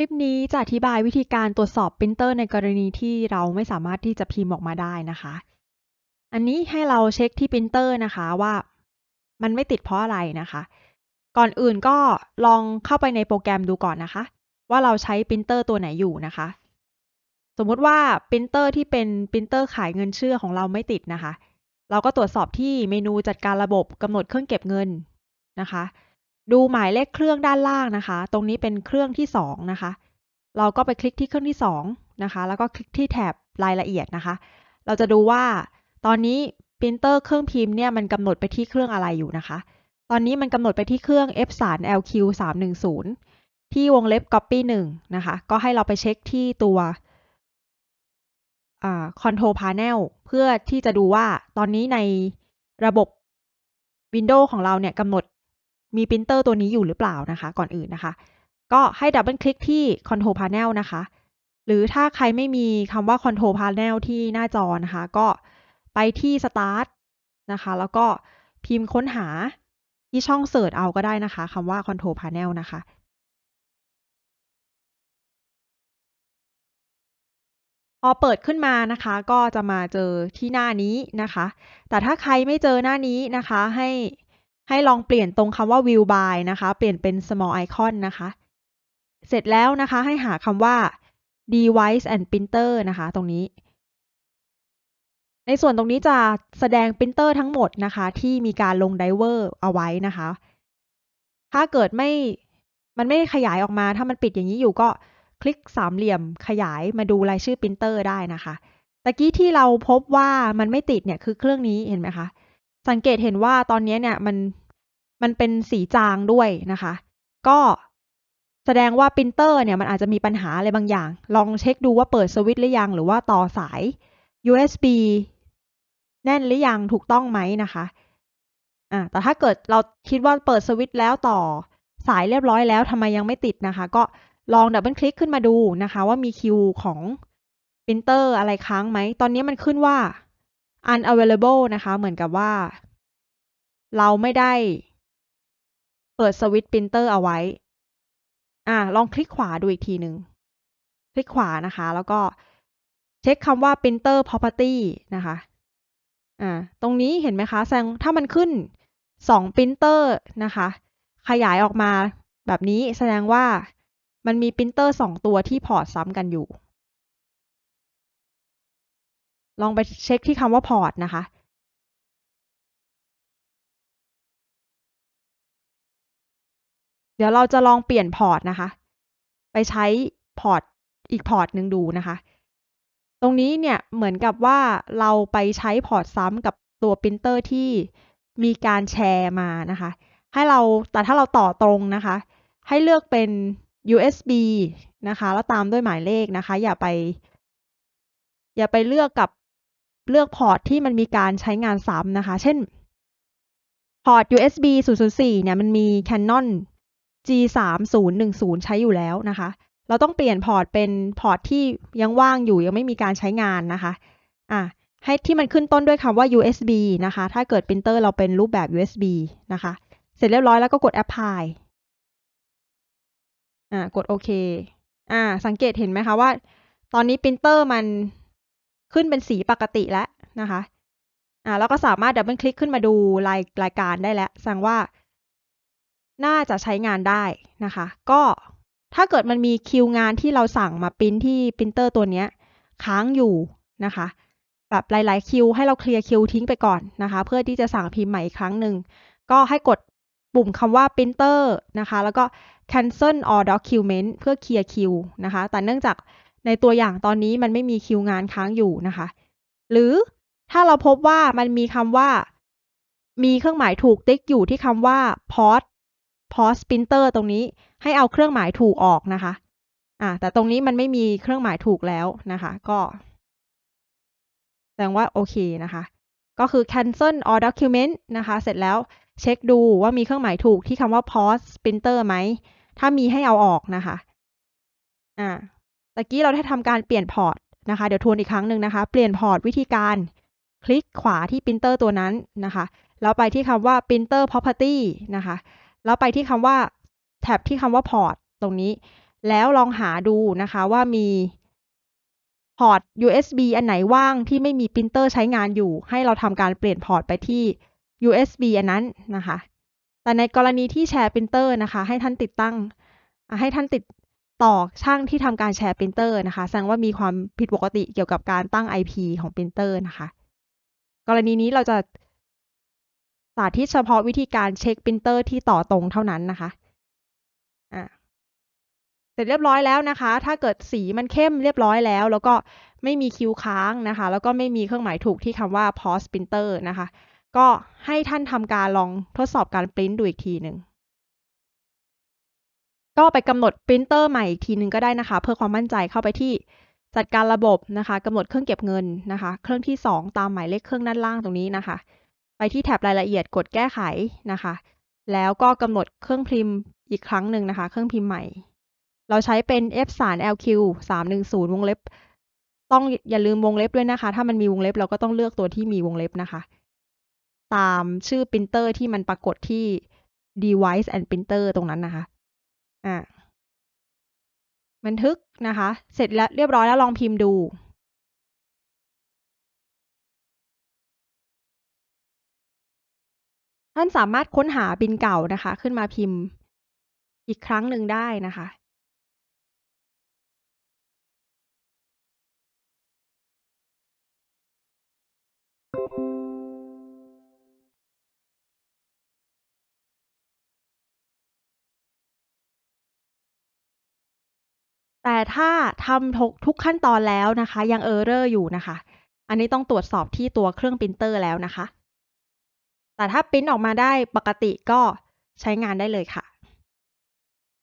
คลิปนี้จะอธิบายวิธีการตรวจสอบปรินเตอร์ในกรณีที่เราไม่สามารถที่จะพิมพ์ออกมาได้นะคะ อันนี้ให้เราเช็คที่ปรินเตอร์นะคะว่ามันไม่ติดเพราะอะไรนะคะ ก่อนอื่นก็ลองเข้าไปในโปรแกรมดูก่อนนะคะ ว่าเราใช้ปรินเตอร์ตัวไหนอยู่นะคะ สมมุติว่าปรินเตอร์ที่เป็นปรินเตอร์ขายเงินเชื่อของเราไม่ติดนะคะ เราก็ตรวจสอบที่เมนูจัดการระบบกำหนดเครื่องเก็บเงินนะคะ ดูหมายเลขเครื่องด้านล่างนะคะ ตรงนี้เป็นเครื่องที่สองนะคะ เราก็ไปคลิกที่เครื่องที่สองนะคะ แล้วก็คลิกที่แถบรายละเอียดนะคะ เราจะดูว่าตอนนี้ปรินเตอร์เครื่องพิมพ์เนี่ยมันกำหนดไปที่เครื่องอะไรอยู่นะคะ ตอนนี้มันกำหนดไปที่เครื่อง F 3 LQ 310ที่วงเล็บ copy 1นะคะ ก็ให้เราไปเช็คที่ตัว control panel เพื่อที่จะดูว่าตอนนี้ในระบบ Windows ของเราเนี่ยกำหนด มีปรินเตอร์ตัวนี้อยู่หรือเปล่านะคะ ก่อนอื่นนะคะ ก็ให้ดับเบิลคลิกที่ Control Panel นะคะ หรือถ้าใครไม่มีคำว่า Control Panel ที่หน้าจอนะคะ ก็ไปที่ Start นะคะ แล้วก็พิมพ์ค้นหาที่ช่อง Search เอาก็ได้นะคะคำว่า Control Panel นะคะพอเปิดขึ้นมานะคะก็จะมาเจอที่หน้านี้นะคะ แต่ถ้าใครไม่เจอหน้านี้นะคะ ให้ ให้ลองเปลี่ยนตรงคำว่า view by นะคะ เปลี่ยนเป็น small icon นะคะ เสร็จแล้วนะคะให้หาคำว่า device and printer นะคะ ตรงนี้ ในส่วนตรงนี้จะแสดงปรินเตอร์ทั้งหมดนะคะ ที่มีการลงไดเวอร์เอาไว้นะคะ ถ้าเกิดไม่มันไม่ขยายออกมา ถ้ามันปิดอย่างนี้อยู่ก็คลิกสามเหลี่ยมขยายมาดูรายชื่อปรินเตอร์ได้นะคะ ตะกี้ที่เราพบว่ามันไม่ติดเนี่ยคือเครื่องนี้เห็นไหมคะ สังเกตเห็นว่าตอนนี้เนี่ยมันมันเป็นสีจางด้วยนะคะ ก็แสดงว่าปรินเตอร์เนี่ยมันอาจจะมีปัญหาอะไรบางอย่าง ลองเช็คดูว่าเปิดสวิตช์หรือยัง หรือว่าต่อสาย USB แน่นหรือยังถูกต้องไหมนะคะอ่าแต่ถ้าเกิดเราคิดว่าเปิดสวิตช์แล้วต่อสายเรียบร้อยแล้วทำไมยังไม่ติดนะคะ ก็ลองดับเบิลคลิกขึ้นมาดูนะคะ ว่ามีคิวของปรินเตอร์อะไรค้างไหม ตอนนี้มันขึ้นว่า unavailable นะคะ เหมือนกับว่า เราไม่ได้ เปิดสวิตช์ปรินเตอร์เอาไว้ อ่า ลองคลิกขวาดูอีกทีหนึ่งคลิกขวานะคะ แล้วก็เช็คคำว่า printer property นะคะ อ่า ตรงนี้เห็นไหมคะ แสดงถ้ามันขึ้นสองปรินเตอร์นะคะ ขยายออกมาแบบนี้แสดงว่ามันมีปรินเตอร์สองตัวที่พอร์ตซ้ำกันอยู่ ลองไปเช็คที่คำว่าพอร์ตนะคะเดี๋ยวเราจะลองเปลี่ยนพอร์ตนะคะ ไปใช้พอร์ตอีกพอร์ตหนึ่งดูนะคะ ตรงนี้เนี่ยเหมือนกับว่าเราไปใช้พอร์ตซ้ำกับตัวปรินเตอร์ที่มีการแชร์มานะคะ ให้เราแต่ถ้าเราต่อตรงนะคะ ให้เลือกเป็น USB นะคะ แล้วตามด้วยหมายเลขนะคะ อย่าไป อย่าไปเลือกกับ เลือกพอร์ตที่มันมีการใช้งานซ้ำนะคะ เช่นพอร์ต USB 004 เนี่ยมันมี Canon G 3 0 1 0 ใช้อยู่แล้วนะคะ เราต้องเปลี่ยนพอร์ตเป็นพอร์ตที่ยังว่างอยู่ยังไม่มีการใช้งานนะคะอะให้ที่มันขึ้นต้นด้วยคำว่า USB นะคะ ถ้าเกิดปรินเตอร์เราเป็นรูปแบบ USB นะคะ เสร็จเรียบร้อยแล้วก็กด Apply อ่ากดโอเคอ่าสังเกตเห็นไหมคะว่า ตอนนี้ปรินเตอร์มัน ขึ้นเป็นสีปกติแล้วนะคะอ่าแล้วก็สามารถดับเบิลคลิกขึ้นมาดูรายรายการได้แล้วแสดงว่า น่าจะใช้งานได้นะคะ ก็ถ้าเกิดมันมีคิวงานที่เราสั่งมาปริ้นที่ปรินเตอร์ตัวเนี้ยค้างอยู่นะคะแบบหลาย ๆ คิว ให้เราเคลียร์คิวทิ้งไปก่อนนะคะ เพื่อที่จะสั่งพิมพ์ใหม่อีกครั้งหนึ่งก็ให้กดปุ่มคำว่า printer นะคะ แล้วก็ cancel all document เพื่อเคลียร์คิวนะคะ แต่เนื่องจาก ในตัวอย่างตอนนี้มันไม่มีคิวงานค้างอยู่นะคะ หรือถ้าเราพบว่ามันมีคำว่า มีเครื่องหมายถูกติ๊กอยู่ที่คำว่า pause pause printer ตรงนี้ให้เอาเครื่องหมายถูกออกนะคะอ่าแต่ตรงนี้มันไม่มีเครื่องหมายถูกแล้วนะคะ ก็แสดงว่าโอเคนะคะ ก็คือ cancel all document นะคะ เสร็จแล้วเช็คดูว่ามีเครื่องหมายถูกที่คำว่า pause printer ไหม ถ้ามีให้เอาออกนะคะ อ่า ตะกี้เราได้ทำการเปลี่ยนพอร์ตนะคะ เดี๋ยวทวนอีกครั้งหนึ่งนะคะ เปลี่ยนพอร์ตวิธีการคลิกขวาที่ปรินเตอร์ตัวนั้นนะคะ แล้วไปที่คำว่า printer property นะคะ แล้วไปที่คำว่าแท็บที่คำว่าพอร์ตตรงนี้ แล้วลองหาดูนะคะว่ามีพอร์ต USB อันไหนว่างที่ไม่มีปรินเตอร์ใช้งานอยู่ ให้เราทำการเปลี่ยนพอร์ตไปที่ USB อันนั้นนะคะ แต่ในกรณีที่แชร์ปรินเตอร์นะคะ ให้ท่านติดตั้ง ให้ท่านติด ต่อช่างที่ทำการแชร์ปรินเตอร์นะคะ แสดงว่ามีความผิดปกติเกี่ยวกับการตั้ง IP ของปรินเตอร์นะคะ กรณีนี้เราจะสาธิตเฉพาะวิธีการเช็คปรินเตอร์ที่ต่อตรงเท่านั้นนะคะอะเสร็จเรียบร้อยแล้วนะคะ ถ้าเกิดสีมันเข้มเรียบร้อยแล้ว แล้วก็ไม่มีคิวค้างนะคะ แล้วก็ไม่มีเครื่องหมายถูกที่คำว่า pause printer นะคะ ก็ให้ท่านทำการลองทดสอบการปริ้นดูอีกทีหนึ่ง ก็ไปกำหนดปรินเตอร์ใหม่อีกทีนึงก็ได้นะคะ เพื่อความมั่นใจเข้าไปที่จัดการระบบนะคะกำหนดเครื่องเก็บเงินนะคะ เครื่องที่ 2 ตามหมายเลขเครื่องด้านล่างตรงนี้นะคะ ไปที่แถบรายละเอียดกดแก้ไขนะคะ แล้วก็กำหนดเครื่องพิมพ์อีกครั้งหนึ่งนะคะ เครื่องพิมพ์ใหม่ เราใช้เป็น F 3 LQ 310วงเล็บ ต้องอย่าลืมวงเล็บด้วยนะคะ ถ้ามันมีวงเล็บเราก็ต้องเลือกตัวที่มีวงเล็บนะคะ ตามชื่อปรินเตอร์ที่มันปรากฏที่ device and printer ตรงนั้นนะคะ อ่า บันทึกนะคะ เสร็จแล้วเรียบร้อยแล้วลองพิมพ์ดู ท่านสามารถค้นหาบินเก่านะคะ ขึ้นมาพิมพ์อีกครั้งหนึ่งได้นะคะ แต่ถ้าทำทุกทุกขั้นตอนแล้วนะคะ ยังเออร์เรอร์อยู่นะคะ อันนี้ต้องตรวจสอบที่ตัวเครื่องปรินเตอร์แล้วนะคะ แต่ถ้าปริ้นออกมาได้ปกติก็ใช้งานได้เลยค่ะ